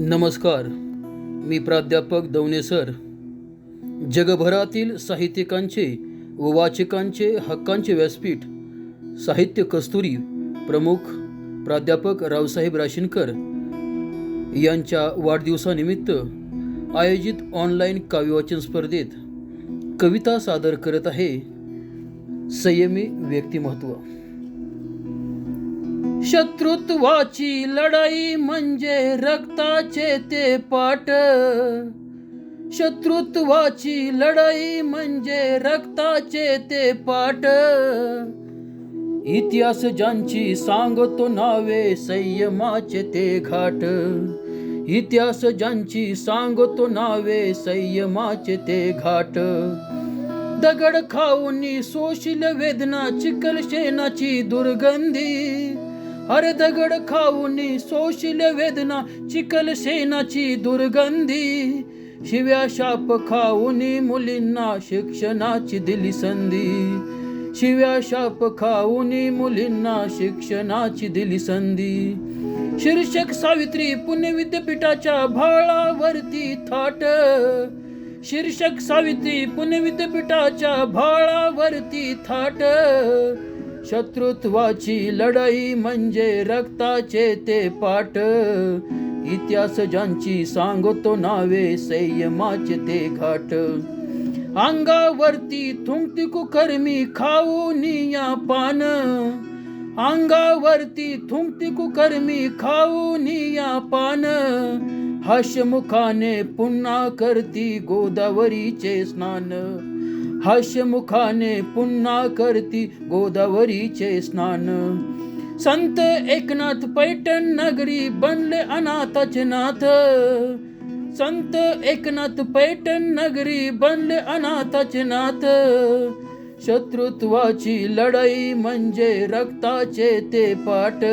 नमस्कार. मी प्राध्यापक दवणे सर. जगभरातील साहित्यिकांचे व वाचकांचे हक्कांचे व्यासपीठ साहित्य कस्तुरी प्रमुख प्राध्यापक रावसाहेब राशीनकर यांच्या वाढदिवसानिमित्त आयोजित ऑनलाईन काव्यवाचन स्पर्धेत कविता सादर करत आहे. संयमी व्यक्तिमत्व. शत्रुत्वाची लढाई म्हणजे रक्ताचे ते पाट शत्रुत्वाची लढाई म्हणजे रक्ताचे ते पाट इतिहास ज्यांची सांगतो नावे संयमाचे ते घाट. इतिहास ज्यांची सांगतो नावे संयमाचे ते घाट. दगड खाऊनी सोशील वेदना चिकल शेणाची दुर्गंधी. अरे दगड खाऊनी सोशील वेदना चिकल शेणाची दुर्गंधी. शिव्या शाप खाऊनी मुलींना शिक्षणाची दिली संधी. शिव्या शाप खाऊनी मुलींना शिक्षणाची दिली संधी. शीर्षक सावित्री पुणे विद्यापीठाच्या भाळावरती थाट. शीर्षक सावित्री पुणे विद्यापीठाच्या भाळावरती थाट. शत्रुत्वाची लढाई म्हणजे रक्ताचे ते पाठ. इतिहास ज्यांची सांगतो नावे संयमाचे ते घाट. अंगावरती थुंकती कुकर्मी खाऊन या पान. अंगावरती थुंकती कुकर्मी खाऊन या पान. हास्यमुखाने पुन्हा करती गोदावरीचे स्नान. हास्यमुखाने पुन्हा करती गोदावरीचे स्नान. संत एकनाथ पैठण नगरी बनले अनाथाचे नाथ. संत एकनाथ पैठण नगरी बनले अनाथाचे नाथ. शत्रुत्वाची लढाई म्हणजे रक्ताचे ते पाठ.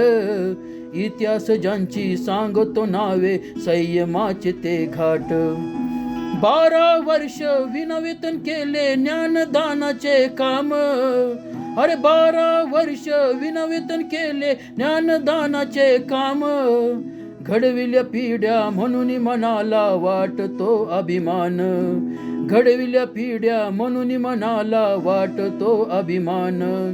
इतिहास ज्यांची सांगतो नावे संयमाचे ते घाट. बारा वर्ष विनवेतन केले ज्ञानदानाचे काम. अरे बारा वर्ष विनवेतन केले ज्ञानदानाचे काम. घडविल्या पिढ्या म्हणून मनाला वाटतो अभिमान. घडविल्या पिढ्या म्हणून मनाला वाटतो अभिमान.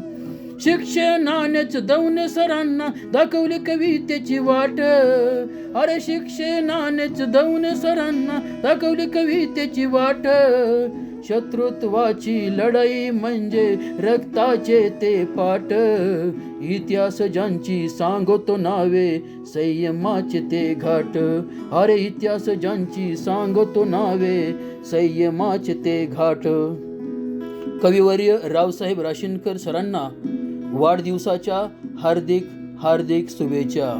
शिक्षणानेच दौन सरांना दाखवली कवितेची वाट. अरे शिक्षणानेच दौन सरांना दाखवली कवितेची वाट. शत्रुत्वाची लढाई म्हणजे रक्ताचे ते पाठ. इतिहास ज्यांची सांगतो नावे संयमाचे ते घाट. अरे इतिहास ज्यांची सांगतो नावे संयमाचे ते घाट. कविवर्य रावसाहेब राशीनकर सरांना वाढदिवसाच्या हार्दिक हार्दिक शुभेच्छा.